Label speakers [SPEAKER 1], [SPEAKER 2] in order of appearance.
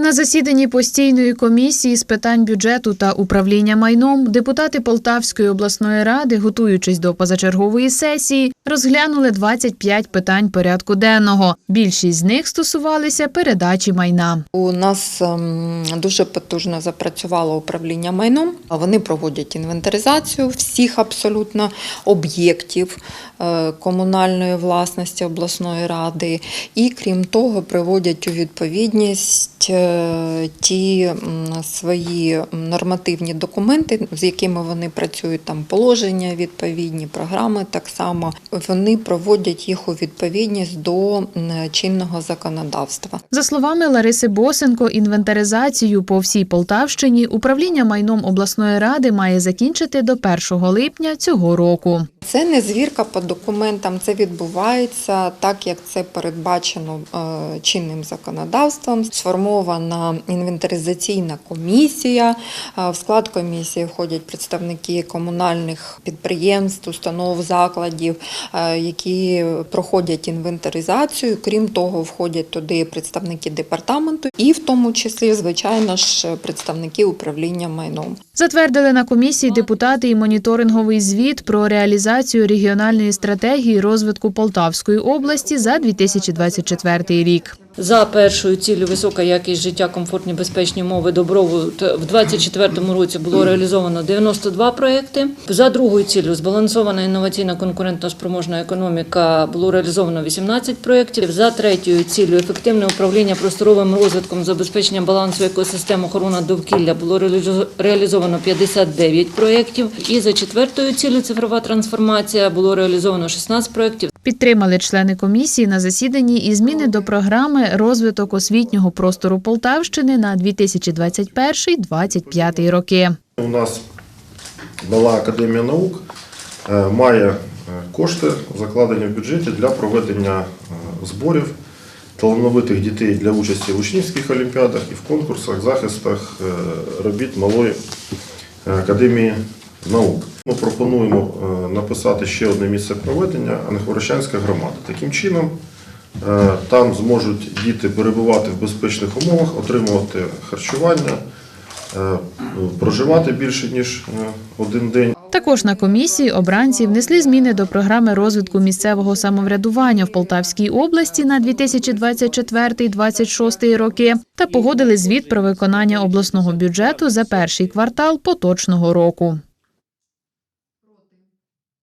[SPEAKER 1] На засіданні постійної комісії з питань бюджету та управління майном депутати Полтавської обласної ради, готуючись до позачергової сесії, розглянули 25 питань порядку денного. Більшість з них стосувалися передачі майна.
[SPEAKER 2] У нас ем, дуже потужно запрацювало управління майном. Вони проводять інвентаризацію всіх абсолютно об'єктів е, комунальної власності обласної ради, і крім того, приводять у відповідність е, ті свої нормативні документи, з якими вони працюють, там положення відповідні, програми так само. Вони проводять їх у відповідність до чинного законодавства.
[SPEAKER 1] За словами Лариси Босенко, інвентаризацію по всій Полтавщині управління майном обласної ради має закінчити до 1 липня цього року.
[SPEAKER 2] Це не звірка по документам, це відбувається так, як це передбачено е, чинним законодавством. Сформована інвентаризаційна комісія. Е, В склад комісії входять представники комунальних підприємств, установ, закладів, е, які проходять інвентаризацію. Крім того, входять туди представники департаменту і в тому числі, звичайно ж, представники управління майном.
[SPEAKER 1] Затвердили на комісії депутати і моніторинговий звіт про реалізацію регіональної стратегії розвитку Полтавської області за 2024 рік.
[SPEAKER 3] За першою ціллю висока якість життя, комфортні безпечні умови, добробут в 2024 році було реалізовано 92 проекти. За другою ціллю збалансована інноваційна конкурентно спроможна економіка було реалізовано 18 проєктів. За третьою ціллю ефективне управління просторовим розвитком, забезпечення балансу екосистем, охорона довкілля було реалізовано 59 проєктів. І за четвертою ціллю цифрова трансформація було реалізовано 16 проєктів.
[SPEAKER 1] Підтримали члени комісії на засіданні і зміни до програми розвиток освітнього простору Полтавщини на 2021-2025 роки.
[SPEAKER 4] У нас Мала Академія наук е, має е, кошти, закладені в бюджеті для проведення е, зборів талановитих дітей для участі в учнівських олімпіадах і в конкурсах, захистах робіт Малої Академії наук. Ми пропонуємо е, написати ще одне місце проведення Анахворощанська громада. Таким чином е, там зможуть діти перебувати в безпечних умовах, отримувати харчування, е, проживати більше ніж один день.
[SPEAKER 1] Також на комісії обранці внесли зміни до програми розвитку місцевого самоврядування в Полтавській області на 2024-2026 роки та погодили звіт про виконання обласного бюджету за перший квартал поточного року.